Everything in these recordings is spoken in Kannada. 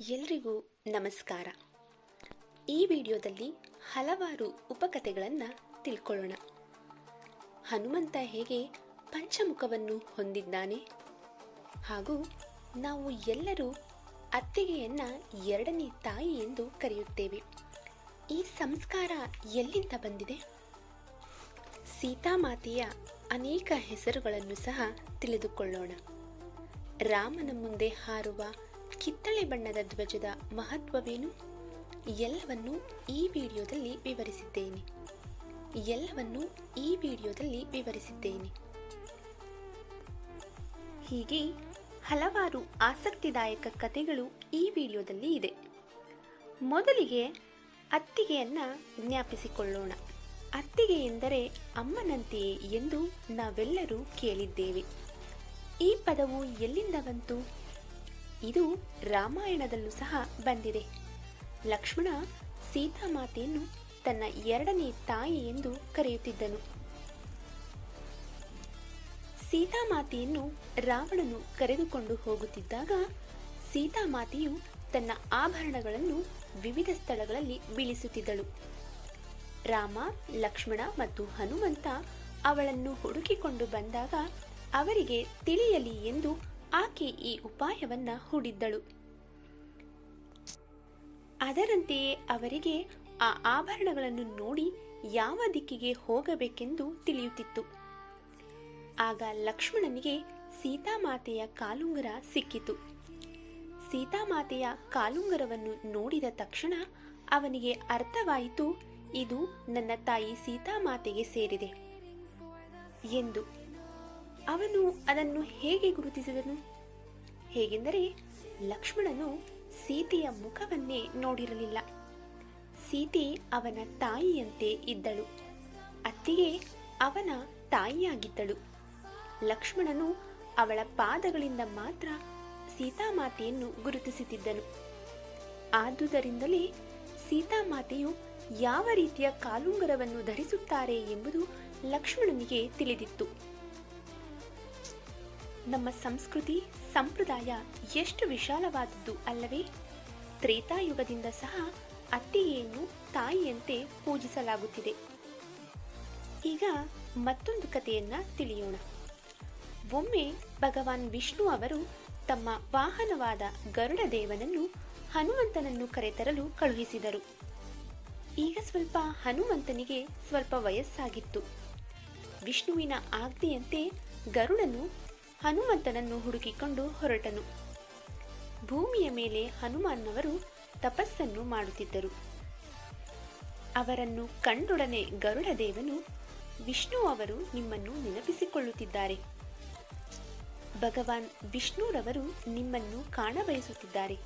ಎಲ್ರಿಗೂ ನಮಸ್ಕಾರ. ಈ ವಿಡಿಯೋದಲ್ಲಿ ಹಲವಾರು ಉಪಕಥೆಗಳನ್ನು ತಿಳ್ಕೊಳ್ಳೋಣ. ಹನುಮಂತ ಹೇಗೆ ಪಂಚಮುಖವನ್ನು ಹೊಂದಿದ್ದಾನೆ? ಹಾಗೂ ನಾವು ಎಲ್ಲರೂ ಅತ್ತಿಗೆಯನ್ನು ಎರಡನೇ ತಾಯಿ ಎಂದು ಕರೆಯುತ್ತೇವೆ. ಈ ಸಂಸ್ಕಾರ ಎಲ್ಲಿಂದ ಬಂದಿದೆ? ಸೀತಾಮಾತೆಯ ಅನೇಕ ಹೆಸರುಗಳನ್ನು ಸಹ ತಿಳಿದುಕೊಳ್ಳೋಣ. ರಾಮನ ಮುಂದೆ ಹಾರುವ ಕಿತ್ತಳೆ ಬಣ್ಣದ ಧ್ವಜದ ಮಹತ್ವವೇನು? ಎಲ್ಲವನ್ನು ಈ ವಿಡಿಯೋದಲ್ಲಿ ವಿವರಿಸಿದ್ದೇನೆ. ಎಲ್ಲವನ್ನು ಈ ವಿಡಿಯೋದಲ್ಲಿ ವಿವರಿಸಿದ್ದೇನೆ. ಹೀಗೆ ಹಲವಾರು ಆಸಕ್ತಿದಾಯಕ ಕಥೆಗಳು ಈ ವಿಡಿಯೋದಲ್ಲಿ ಇದೆ. ಮೊದಲಿಗೆ ಅತ್ತಿಗೆಯನ್ನು ಜ್ಞಾಪಿಸಿಕೊಳ್ಳೋಣ. ಅತ್ತಿಗೆ ಎಂದರೆ ಅಮ್ಮನಂತೆಯೇ ಎಂದು ನಾವೆಲ್ಲರೂ ಕೇಳಿದ್ದೇವೆ. ಈ ಪದವು ಎಲ್ಲಿಂದ ಬಂತು? ಇದು ರಾಮಾಯಣದಲ್ಲೂ ಸಹ ಬಂದಿದೆ. ಲಕ್ಷ್ಮಣ ಸೀತಾಮಾತೆಯನ್ನು ತನ್ನ ಎರಡನೇ ತಾಯಿ ಎಂದು ಕರೆಯುತ್ತಿದ್ದನು. ಸೀತಾಮಾತೆಯನ್ನು ರಾವಣನು ಕರೆದುಕೊಂಡು ಹೋಗುತ್ತಿದ್ದಾಗ ಸೀತಾಮಾತೆಯು ತನ್ನ ಆಭರಣಗಳನ್ನು ವಿವಿಧ ಸ್ಥಳಗಳಲ್ಲಿ ಬೀಳಿಸುತ್ತಿದ್ದಳು. ರಾಮ, ಲಕ್ಷ್ಮಣ ಮತ್ತು ಹನುಮಂತ ಅವಳನ್ನು ಹುಡುಕಿಕೊಂಡು ಬಂದಾಗ ಅವರಿಗೆ ತಿಳಿಯಲಿ ಎಂದು ಆಕೆ ಈ ಉಪಾಯವನ್ನ ಹೂಡಿದ್ದಳು. ಅದರಂತೆಯೇ ಅವರಿಗೆ ಆ ಆಭರಣಗಳನ್ನು ನೋಡಿ ಯಾವ ದಿಕ್ಕಿಗೆ ಹೋಗಬೇಕೆಂದು ತಿಳಿಯುತ್ತಿತ್ತು. ಆಗ ಲಕ್ಷ್ಮಣನಿಗೆ ಸೀತಾಮಾತೆಯ ಕಾಲುಂಗರ ಸಿಕ್ಕಿತು. ಸೀತಾಮಾತೆಯ ಕಾಲುಂಗರವನ್ನು ನೋಡಿದ ತಕ್ಷಣ ಅವನಿಗೆ ಅರ್ಥವಾಯಿತು, ಇದು ನನ್ನ ತಾಯಿ ಸೀತಾಮಾತೆಗೆ ಸೇರಿದೆ ಎಂದು. ಅವನು ಅದನ್ನು ಹೇಗೆ ಗುರುತಿಸಿದನು? ಹೇಗೆಂದರೆ ಲಕ್ಷ್ಮಣನು ಸೀತೆಯ ಮುಖವನ್ನೇ ನೋಡಿರಲಿಲ್ಲ. ಸೀತೆ ಅವನ ತಾಯಿಯಂತೆ ಇದ್ದಳು. ಅತ್ತಿಗೆ ಅವನ ತಾಯಿಯಾಗಿದ್ದಳು. ಲಕ್ಷ್ಮಣನು ಅವಳ ಪಾದಗಳಿಂದ ಮಾತ್ರ ಸೀತಾಮಾತೆಯನ್ನು ಗುರುತಿಸುತ್ತಿದ್ದನು. ಆದುದರಿಂದಲೇ ಸೀತಾಮಾತೆಯು ಯಾವ ರೀತಿಯ ಕಾಲುಂಗರವನ್ನು ಧರಿಸುತ್ತಾರೆ ಎಂಬುದು ಲಕ್ಷ್ಮಣನಿಗೆ ತಿಳಿದಿತ್ತು. ನಮ್ಮ ಸಂಸ್ಕೃತಿ, ಸಂಪ್ರದಾಯ ಎಷ್ಟು ವಿಶಾಲವಾದದ್ದು ಅಲ್ಲವೇ? ತ್ರೇತಾಯುಗದಿಂದ ಸಹ ಅತ್ತಿಗೆಯನ್ನು ತಾಯಿಯಂತೆ ಪೂಜಿಸಲಾಗುತ್ತಿದೆ. ಈಗ ಮತ್ತೊಂದು ಕಥೆಯನ್ನ ತಿಳಿಯೋಣ. ಒಮ್ಮೆ ಭಗವಾನ್ ವಿಷ್ಣು ಅವರು ತಮ್ಮ ವಾಹನವಾದ ಗರುಡ ದೇವನನ್ನು ಹನುಮಂತನನ್ನು ಕರೆತರಲು ಕಳುಹಿಸಿದರು. ಈಗ ಸ್ವಲ್ಪ ಹನುಮಂತನಿಗೆ ಸ್ವಲ್ಪ ವಯಸ್ಸಾಗಿತ್ತು. ವಿಷ್ಣುವಿನ ಆಜ್ಞೆಯಂತೆ ಗರುಡನು ಹನುಮಂತನನ್ನು ಹುಡುಕಿಕೊಂಡು ಹೊರಟನು. ಭೂಮಿಯ ಮೇಲೆ ಹನುಮಾನ್ನವರು ತಪಸ್ಸನ್ನು ಮಾಡುತ್ತಿದ್ದರು. ಅವರನ್ನು ಕಂಡೊಡನೆ ಗರುಡದೇವನು, ವಿಷ್ಣು ಅವರು ನಿಮ್ಮನ್ನು ನೆನಪಿಸಿಕೊಳ್ಳುತ್ತಿದ್ದಾರೆ. ಭಗವಾನ್ ವಿಷ್ಣುರವರು ನಿಮ್ಮನ್ನು ಕಾಣಬಯಸುತ್ತಿದ್ದಾರೆ.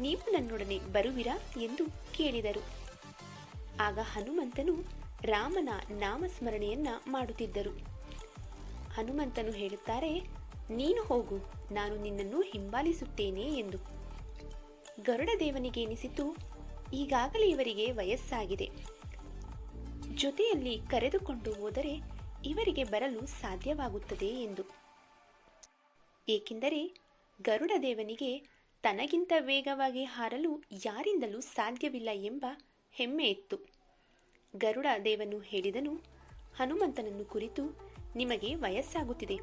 ನೀವು ನನ್ನೊಡನೆ ಬರುವಿರಾ? ಎಂದು ಕೇಳಿದರು. ಆಗ ಹನುಮಂತನು ರಾಮನ ನಾಮಸ್ಮರಣೆಯನ್ನ ಮಾಡುತ್ತಿದ್ದರು. ಹನುಮಂತನು ಹೇಳುತ್ತಾರೆ ನೀನು ಹೋಗು, ನಾನು ನಿನ್ನನ್ನು ಹಿಂಬಾಲಿಸುತ್ತೇನೆ ಎಂದು. ಗರುಡ ದೇವನಿಗೆ ಎನಿಸಿತು, ಈಗಾಗಲೇ ಇವರಿಗೆ ವಯಸ್ಸಾಗಿದೆ. ಜೊತೆಯಲ್ಲಿ ಕರೆದುಕೊಂಡು ಹೋದರೆ ಇವರಿಗೆ ಬರಲು ಸಾಧ್ಯವಾಗುತ್ತದೆ ಎಂದು. ಏಕೆಂದರೆ ಗರುಡ ದೇವನಿಗೆ ತನಗಿಂತ ವೇಗವಾಗಿ ಹಾರಲು ಯಾರಿಂದಲೂ ಸಾಧ್ಯವಿಲ್ಲ ಎಂಬ ಹೆಮ್ಮೆ ಇತ್ತು. ಗರುಡ ದೇವನು ಹೇಳಿದನು, ಹನುಮಂತನನ್ನು ಕುರಿತು ನಿಮಗೆ ವಯಸ್ಸಾಗುತ್ತಿದೆ.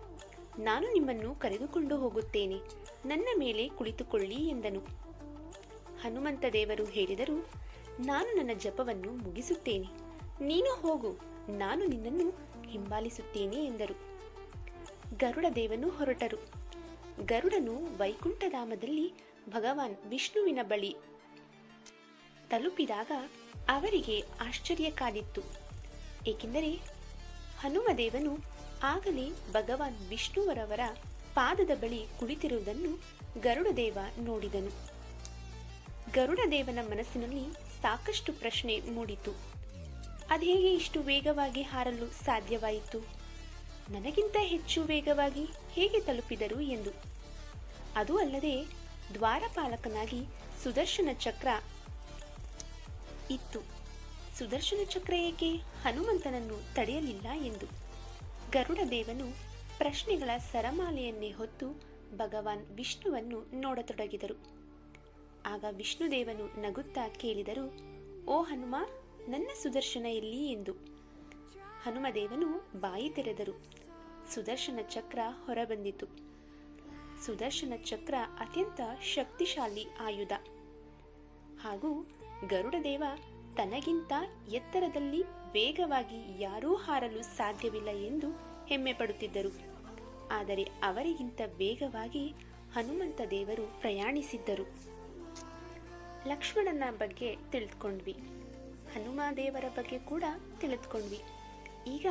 ನಾನು ನಿಮ್ಮನ್ನು ಕರೆದುಕೊಂಡು ಹೋಗುತ್ತೇನೆ. ನನ್ನ ಮೇಲೆ ಕುಳಿತುಕೊಳ್ಳಿ ಎಂದನು. ಹನುಮಂತ ದೇವರು ಹೇಳಿದರು, ನಾನು ನನ್ನ ಜಪವನ್ನು ಮುಗಿಸುತ್ತೇನೆ. ನೀನು ಹೋಗು, ನಾನು ನಿನ್ನನ್ನು ಹಿಂಬಾಲಿಸುತ್ತೇನೆ ಎಂದರು. ಗರುಡ ದೇವನು ಹೊರಟರು. ಗರುಡನು ವೈಕುಂಠಧಾಮದಲ್ಲಿ ಭಗವಾನ್ ವಿಷ್ಣುವಿನ ಬಳಿ ತಲುಪಿದಾಗ ಅವರಿಗೆ ಆಶ್ಚರ್ಯ ಕಾದಿತ್ತು ಏಕೆಂದರೆ ಹನುಮದೇವನು ಆಗಲೇ ಭಗವಾನ್ ವಿಷ್ಣುವರವರ ಪಾದದ ಬಳಿ ಕುಳಿತಿರುವುದನ್ನು ಗರುಡದೇವ ನೋಡಿದನು. ಗರುಡದೇವನ ಮನಸ್ಸಿನಲ್ಲಿ ಸಾಕಷ್ಟು ಪ್ರಶ್ನೆ ಮೂಡಿತು. ಅದೇಗೆ ಇಷ್ಟು ವೇಗವಾಗಿ ಹಾರಲು ಸಾಧ್ಯವಾಯಿತು? ನನಗಿಂತ ಹೆಚ್ಚು ವೇಗವಾಗಿ ಹೇಗೆ ತಲುಪಿದರು ಎಂದು. ಅದು ಅಲ್ಲದೆ ದ್ವಾರಪಾಲಕನಾಗಿ ಸುದರ್ಶನ ಚಕ್ರ ಇತ್ತು. ಸುದರ್ಶನ ಚಕ್ರ ಏಕೆ ಹನುಮಂತನನ್ನು ತಡೆಯಲಿಲ್ಲ ಎಂದು. ಗರುಡ ದೇವನು ಪ್ರಶ್ನೆಗಳ ಸರಮಾಲೆಯನ್ನೇ ಹೊತ್ತು ಭಗವಾನ್ ವಿಷ್ಣುವನ್ನು ನೋಡತೊಡಗಿದರು. ಆಗ ವಿಷ್ಣುದೇವನು ನಗುತ್ತಾ ಕೇಳಿದರು, ಓ ಹನುಮ ನನ್ನ ಸುದರ್ಶನ ಎಲ್ಲಿ ಎಂದು? ಹನುಮದೇವನು ಬಾಯಿ ತೆರೆದರು. ಸುದರ್ಶನ ಚಕ್ರ ಹೊರಬಂದಿತು. ಸುದರ್ಶನ ಚಕ್ರ ಅತ್ಯಂತ ಶಕ್ತಿಶಾಲಿ ಆಯುಧ. ಹಾಗೂ ಗರುಡದೇವ ತನಗಿಂತ ಎತ್ತರದಲ್ಲಿ ವೇಗವಾಗಿ ಯಾರೂ ಹಾರಲು ಸಾಧ್ಯವಿಲ್ಲ ಎಂದು ಹೆಮ್ಮೆ ಪಡುತ್ತಿದ್ದರು ಆದರೆ ಅವರಿಗಿಂತ ವೇಗವಾಗಿ ಹನುಮಂತ ದೇವರು ಪ್ರಯಾಣಿಸಿದ್ದರು. ಲಕ್ಷ್ಮಣನ ಬಗ್ಗೆ ತಿಳಿದುಕೊಂಡ್ವಿ. ಹನುಮ ದೇವರ ಬಗ್ಗೆ ಕೂಡ ತಿಳಿದುಕೊಂಡ್ವಿ. ಈಗ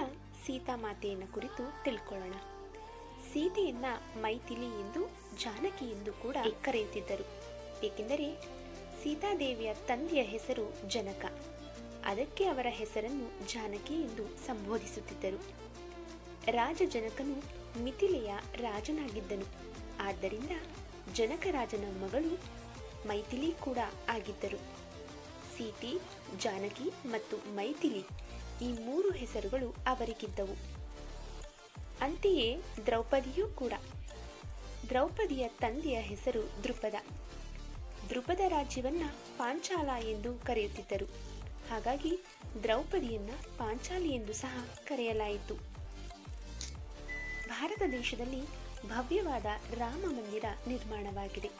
ಸೀತಾಮಾತೆಯನ್ನ ಕುರಿತು ತಿಳ್ಕೊಳ್ಳೋಣ. ಸೀತೆಯನ್ನ ಮೈಥಿಲಿ ಎಂದು ಜಾನಕಿ ಎಂದು ಕೂಡ ಕರೆಯುತ್ತಿದ್ದರು. ಏಕೆಂದರೆ ಸೀತಾದೇವಿಯ ತಂದೆಯ ಹೆಸರು ಜನಕ. ಅದಕ್ಕೆ ಅವರ ಹೆಸರನ್ನು ಜಾನಕಿ ಎಂದು ಸಂಬೋಧಿಸುತ್ತಿದ್ದರು. ರಾಜ ಜನಕನು ಮಿಥಿಲೆಯ ರಾಜನಾಗಿದ್ದನು. ಆದ್ದರಿಂದ ಜನಕರಾಜನ ಮಗಳು ಮೈಥಿಲಿ ಕೂಡ ಆಗಿದ್ದರು. ಸೀತಿ, ಜಾನಕಿ ಮತ್ತು ಮೈಥಿಲಿ ಈ ಮೂರು ಹೆಸರುಗಳು ಅವರಿಗಿದ್ದವು. ಅಂತೆಯೇ ದ್ರೌಪದಿಯೂ ಕೂಡ. ದ್ರೌಪದಿಯ ತಂದೆಯ ಹೆಸರು ದೃಪದ ದೃಪದ ರಾಜ್ಯವನ್ನ ಪಾಂಚಾಲ ಎಂದು ಕರೆಯುತ್ತಿದ್ದರು. ಹಾಗಾಗಿ ದ್ರೌಪದಿಯನ್ನ ಪಾಂಚಾಲಿ ಎಂದು ಸಹ ಕರೆಯಲಾಯಿತು. ಭಾರತ ದೇಶದಲ್ಲಿ ಭವ್ಯವಾದ ರಾಮ ಮಂದಿರ ನಿರ್ಮಾಣವಾಗಿದೆ.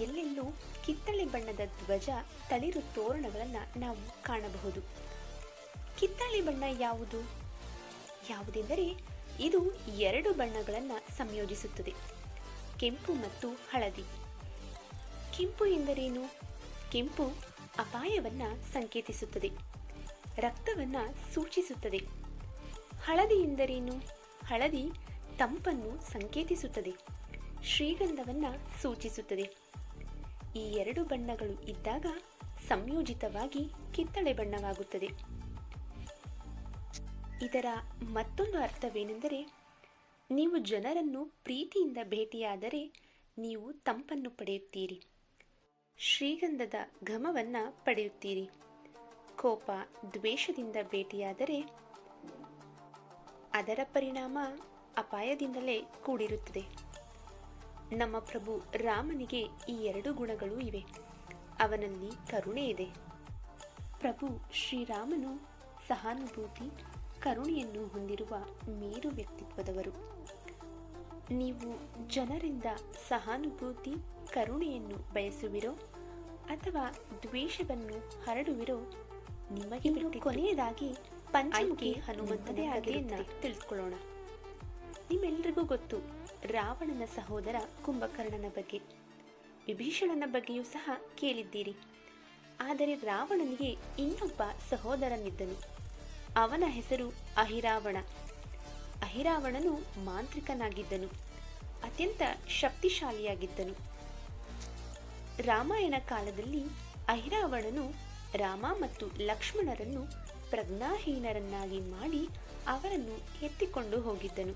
ಎಲ್ಲೆಲ್ಲೂ ಕಿತ್ತಳೆ ಬಣ್ಣದ ಧ್ವಜ, ತಳಿರು ತೋರಣಗಳನ್ನು ನಾವು ಕಾಣಬಹುದು. ಕಿತ್ತಳೆ ಬಣ್ಣ ಯಾವುದು? ಯಾವುದೆಂದರೆ ಇದು ಎರಡು ಬಣ್ಣಗಳನ್ನು ಸಂಯೋಜಿಸುತ್ತದೆ. ಕೆಂಪು ಮತ್ತು ಹಳದಿ. ಕೆಂಪು ಎಂದರೇನು? ಕೆಂಪು ಅಪಾಯವನ್ನ ಸಂಕೇತಿಸುತ್ತದೆ. ರಕ್ತವನ್ನ ಸೂಚಿಸುತ್ತದೆ. ಹಳದಿ ಎಂದರೇನು? ಹಳದಿ ತಂಪನ್ನು ಸಂಕೇತಿಸುತ್ತದೆ. ಶ್ರೀಗಂಧವನ್ನ ಸೂಚಿಸುತ್ತದೆ. ಈ ಎರಡು ಬಣ್ಣಗಳು ಇದ್ದಾಗ ಸಂಯೋಜಿತವಾಗಿ ಕಿತ್ತಳೆ ಬಣ್ಣವಾಗುತ್ತದೆ. ಇದರ ಮತ್ತೊಂದು ಅರ್ಥವೇನೆಂದರೆ, ನೀವು ಜನರನ್ನು ಪ್ರೀತಿಯಿಂದ ಭೇಟಿಯಾದರೆ ನೀವು ತಂಪನ್ನು ಪಡೆಯುತ್ತೀರಿ. ಶ್ರೀಗಂಧದ ಘಮವನ್ನ ಪಡೆಯುತ್ತೀರಿ. ಕೋಪ ದ್ವೇಷದಿಂದ ಭೇಟಿಯಾದರೆ ಅದರ ಪರಿಣಾಮ ಅಪಾಯದಿಂದಲೇ ಕೂಡಿರುತ್ತದೆ. ನಮ್ಮ ಪ್ರಭು ರಾಮನಿಗೆ ಈ ಎರಡು ಗುಣಗಳು ಇವೆ. ಅವನಲ್ಲಿ ಕರುಣೆ ಇದೆ. ಪ್ರಭು ಶ್ರೀರಾಮನು ಸಹಾನುಭೂತಿ, ಕರುಣೆಯನ್ನು ಹೊಂದಿರುವ ಮೇರು ವ್ಯಕ್ತಿತ್ವದವರು. ನೀವು ಜನರಿಂದ ಸಹಾನುಭೂತಿ ಕರುಣೆಯನ್ನು ಬಯಸುವಿರೋ ಅಥವಾ ದ್ವೇಷವನ್ನು ಹರಡುವಿರೋ ನಿಮಗೆ ಕೊನೆಯದಾಗಿ ಪಂಚಮುಖಿ ಹನುಮಂತನೇ ಕಥೆಯನ್ನ ತಿಳಿಸ್ಕೊಳ್ಳೋಣ. ನಿಮ್ಮೆಲ್ಲರಿಗೂ ಗೊತ್ತು ರಾವಣನ ಸಹೋದರ ಕುಂಭಕರ್ಣನ ಬಗ್ಗೆ. ವಿಭೀಷಣನ ಬಗ್ಗೆಯೂ ಸಹ ಕೇಳಿದ್ದೀರಿ. ಆದರೆ ರಾವಣನಿಗೆ ಇನ್ನೊಬ್ಬ ಸಹೋದರನಿದ್ದನು. ಅವನ ಹೆಸರು ಅಹಿರಾವಣ. ಅಹಿರಾವಣನು ಮಾಂತ್ರಿಕನಾಗಿದ್ದನು. ಅತ್ಯಂತ ಶಕ್ತಿಶಾಲಿಯಾಗಿದ್ದನು. ರಾಮಾಯಣ ಕಾಲದಲ್ಲಿ ಅಹಿರಾವಣನು ರಾಮ ಮತ್ತು ಲಕ್ಷ್ಮಣರನ್ನು ಪ್ರಜ್ಞಾಹೀನರನ್ನಾಗಿ ಮಾಡಿ ಅವರನ್ನು ಎತ್ತಿಕೊಂಡು ಹೋಗಿದ್ದನು.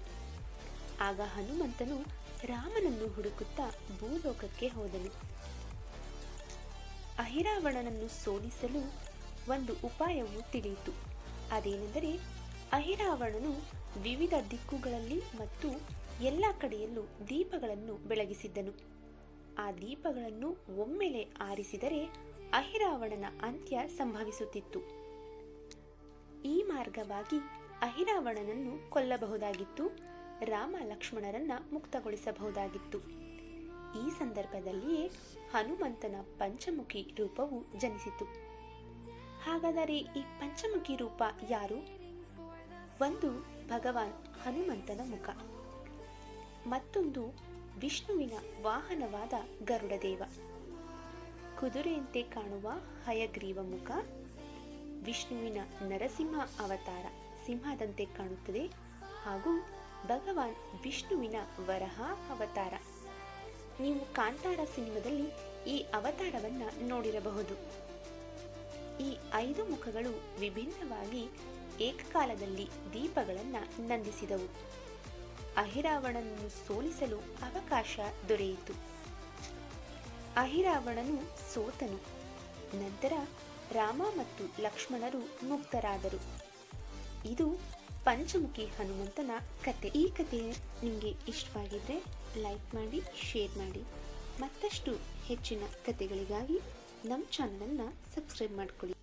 ಆಗ ಹನುಮಂತನು ರಾಮನನ್ನು ಹುಡುಕುತ್ತಾ ಭೂಲೋಕಕ್ಕೆ ಹೋದನು. ಅಹಿರಾವಣನನ್ನು ಸೋಲಿಸಲು ಒಂದು ಉಪಾಯವು ತಿಳಿಯಿತು. ಅದೇನೆಂದರೆ ಅಹಿರಾವಣನು ವಿವಿಧ ದಿಕ್ಕುಗಳಲ್ಲಿ ಮತ್ತು ಎಲ್ಲ ಕಡೆಯಲ್ಲೂ ದೀಪಗಳನ್ನು ಬೆಳಗಿಸಿದ್ದನು. ಆ ದೀಪಗಳನ್ನು ಒಮ್ಮೆಲೆ ಆರಿಸಿದರೆ ಅಹಿರಾವಣನ ಅಂತ್ಯ ಸಂಭವಿಸುತ್ತಿತ್ತು. ಈ ಮಾರ್ಗವಾಗಿ ಅಹಿರಾವಣನನ್ನು ಕೊಲ್ಲಬಹುದಾಗಿತ್ತು, ರಾಮ ಲಕ್ಷ್ಮಣರನ್ನ ಮುಕ್ತಗೊಳಿಸಬಹುದಾಗಿತ್ತು. ಈ ಸಂದರ್ಭದಲ್ಲಿಯೇ ಹನುಮಂತನ ಪಂಚಮುಖಿ ರೂಪವು ಜನಿಸಿತು. ಹಾಗಾದರೆ ಈ ಪಂಚಮುಖಿ ರೂಪ ಯಾರು? ಒಂದು ಭಗವಾನ್ ಹನುಮಂತನ ಮುಖ. ಮತ್ತೊಂದು ವಿಷ್ಣುವಿನ ವಾಹನವಾದ ಗರುಡದೇವ. ಕುದುರೆಯಂತೆ ಕಾಣುವ ಹಯಗ್ರೀವ ಮುಖ, ವಿಷ್ಣುವಿನ ನರಸಿಂಹ ಅವತಾರ ಸಿಂಹದಂತೆ ಕಾಣುತ್ತದೆ ಹಾಗೂ ಭಗವಾನ್ ವಿಷ್ಣುವಿನ ವರಹ ಅವತಾರ. ನೀವು ಕಾಂತಾರ ಸಿನಿಮಾದಲ್ಲಿ ಈ ಅವತಾರವನ್ನು ನೋಡಿರಬಹುದು. ಈ ಐದು ಮುಖಗಳು ವಿಭಿನ್ನವಾಗಿ ಏಕಕಾಲದಲ್ಲಿ ದೀಪಗಳನ್ನು ನಂದಿಸಿದವು. ಅಹಿರಾವಣನನ್ನು ಸೋಲಿಸಲು ಅವಕಾಶ ದೊರೆಯಿತು. ಅಹಿರಾವಣನು ಸೋತನು. ನಂತರ ರಾಮ ಮತ್ತು ಲಕ್ಷ್ಮಣರು ಮುಕ್ತರಾದರು. ಇದು ಪಂಚಮುಖಿ ಹನುಮಂತನ ಕತೆ. ಈ ಕತೆ ನಿಮಗೆ ಇಷ್ಟವಾಗಿದ್ರೆ ಲೈಕ್ ಮಾಡಿ, ಶೇರ್ ಮಾಡಿ. ಮತ್ತಷ್ಟು ಹೆಚ್ಚಿನ ಕತೆಗಳಿಗಾಗಿ ನಮ್ಮ ಚಾನಲನ್ನು ಸಬ್ಸ್ಕ್ರೈಬ್ ಮಾಡ್ಕೊಳ್ಳಿ.